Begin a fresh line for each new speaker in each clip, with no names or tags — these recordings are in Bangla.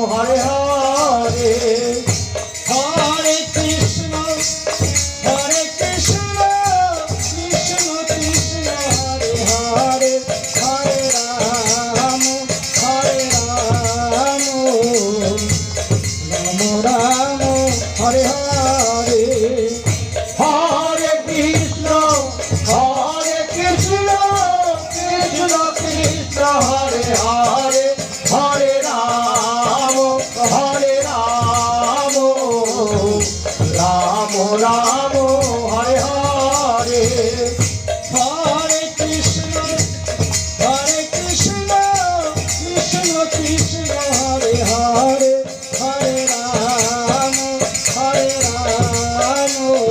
রাম হরে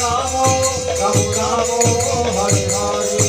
হরে রাম রাম রাম